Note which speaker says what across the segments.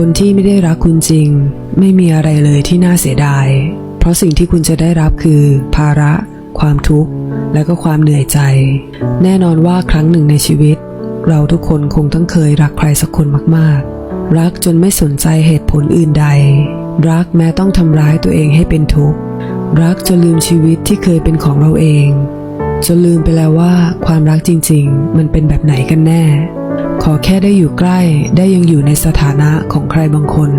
Speaker 1: คนที่ไม่ได้รักคุณจริง ไม่มีอะไรเลยที่น่าเสียดาย เพราะสิ่งที่คุณจะได้รับคือ ภาระ ความทุกข์ และก็ความเหนื่อยใจ แน่นอนว่าครั้งหนึ่งในชีวิต เราทุกคนคงต้องเคยรักใครสักคนมากๆ รักจนไม่สนใจเหตุผลอื่นใด รักแม้ต้องทำร้ายตัวเองให้เป็นทุกข์ รักจนลืมชีวิตที่เคยเป็นของเราเองจนลืมไปแล้วว่าความรักจริง ๆ มันเป็นแบบไหนกันแน่ อแค่ได้อยู่ใกล้ได้ยังอยู่ในสถานะของใครบางคน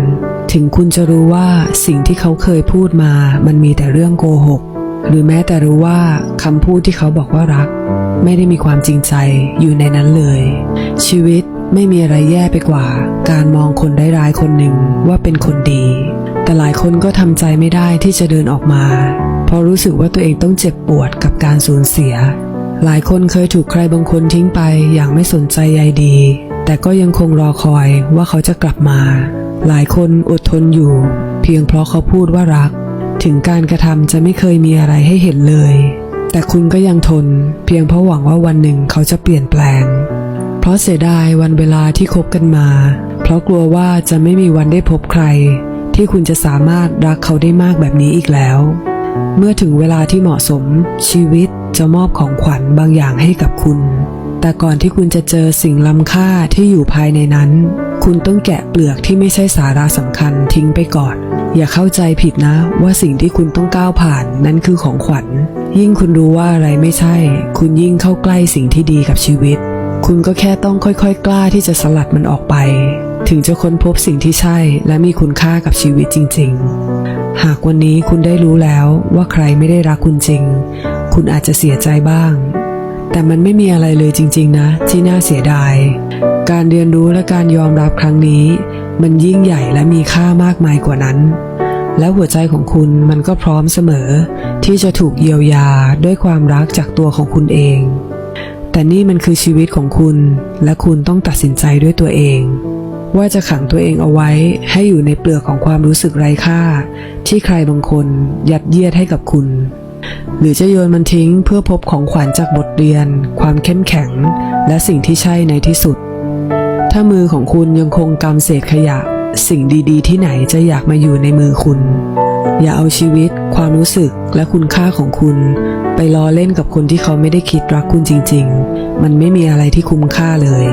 Speaker 1: ถึงคุณจะรู้ว่าสิ่งที่เขาเคยพูดมา มันมีแต่เรื่องโกหก หรือแม้แต่รู้ว่าคำพูดที่เขาบอกว่ารัก ไม่ได้มีความจริงใจอยู่ในนั้นเลย ชีวิตไม่มีอะไรแย่ไปกว่า การมองคนร้ายๆคนหนึ่งว่าเป็นคนดี แต่หลายคนก็ทำใจไม่ได้ที่จะเดินออกมาเพราะรู้สึกว่าตัวเองต้องเจ็บปวดกับการสูญเสีย หลายคนเคยถูกใครบางคนทิ้งไปอย่างไม่สนใจใยดี แต่ก็ยังคงรอคอยว่าเขาจะกลับมา หลายคนอดทนอยู่ เพียงเพราะเขาพูดว่ารัก ถึงการกระทำจะไม่เคยมีอะไรให้เห็นเลย แต่คุณก็ยังทน เพียงเพราะหวังว่าวันหนึ่งเขาจะเปลี่ยนแปลง เพราะเสียดายวันเวลาที่คบกันมา เพราะกลัวว่าจะไม่มีวันได้พบใคร ที่คุณจะสามารถรักเขาได้มากแบบนี้อีกแล้ว เมื่อถึงเวลาที่เหมาะสม ชีวิตจะมอบของขวัญบางอย่างให้กับคุณ แต่ก่อนที่คุณจะเจอสิ่งล้ำค่าที่อยู่ภายในนั้น คุณต้องแกะเปลือกที่ไม่ใช่สาระสำคัญทิ้งไปก่อน อย่าเข้าใจผิดนะว่าสิ่งที่คุณต้องก้าวผ่านนั้นคือของขวัญ ยิ่งคุณรู้ว่าอะไรไม่ใช่ คุณยิ่งเข้าใกล้สิ่งที่ดีกับชีวิต คุณก็แค่ต้องค่อยๆ กล้าที่จะสลัดมันออกไป ถึงจะค้นพบสิ่งที่ใช่และมีคุณค่ากับชีวิตจริง ๆ หากวันนี้คุณได้รู้แล้วว่าใครไม่ได้รักคุณจริง คุณอาจจะเสียใจบ้าง แต่มันไม่มีอะไรเลยจริง ๆ นะ ที่น่าเสียดาย การเรียนรู้และการยอมรับครั้งนี้ มันยิ่งใหญ่และมีค่ามากมายกว่านั้น และหัวใจของคุณมันก็พร้อมเสมอ ที่จะถูกเยียวยาด้วยความรักจากตัวของคุณเอง แต่นี่มันคือชีวิตของคุณ และคุณต้องตัดสินใจด้วยตัวเองว่าจะขังตัวเองเอาไว้ให้อยู่ในเปลือกของความรู้สึกไร้ค่า ที่ใครบางคนยัดเยียดให้กับคุณ หรือจะโยนมันทิ้งเพื่อพบของขวัญจากบทเรียน ความเข้มแข็ง และสิ่งที่ใช่ในที่สุด ถ้ามือของคุณยังคงกำเศษขยะ สิ่งดีๆ ที่ไหนจะอยากมาอยู่ในมือคุณ อย่าเอาชีวิต ความรู้สึกและคุณค่าของคุณ ไปล้อเล่นกับคนที่เขาไม่ได้คิดรักคุณจริง ๆ มันไม่มีอะไรที่คุ้มค่าเลย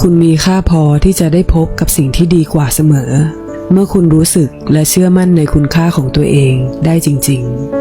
Speaker 1: คุณมีค่าพอที่จะได้พบกับสิ่งที่ดีกว่าเสมอ เมื่อคุณรู้สึกและเชื่อมั่นในคุณค่าของตัวเองได้จริง ๆ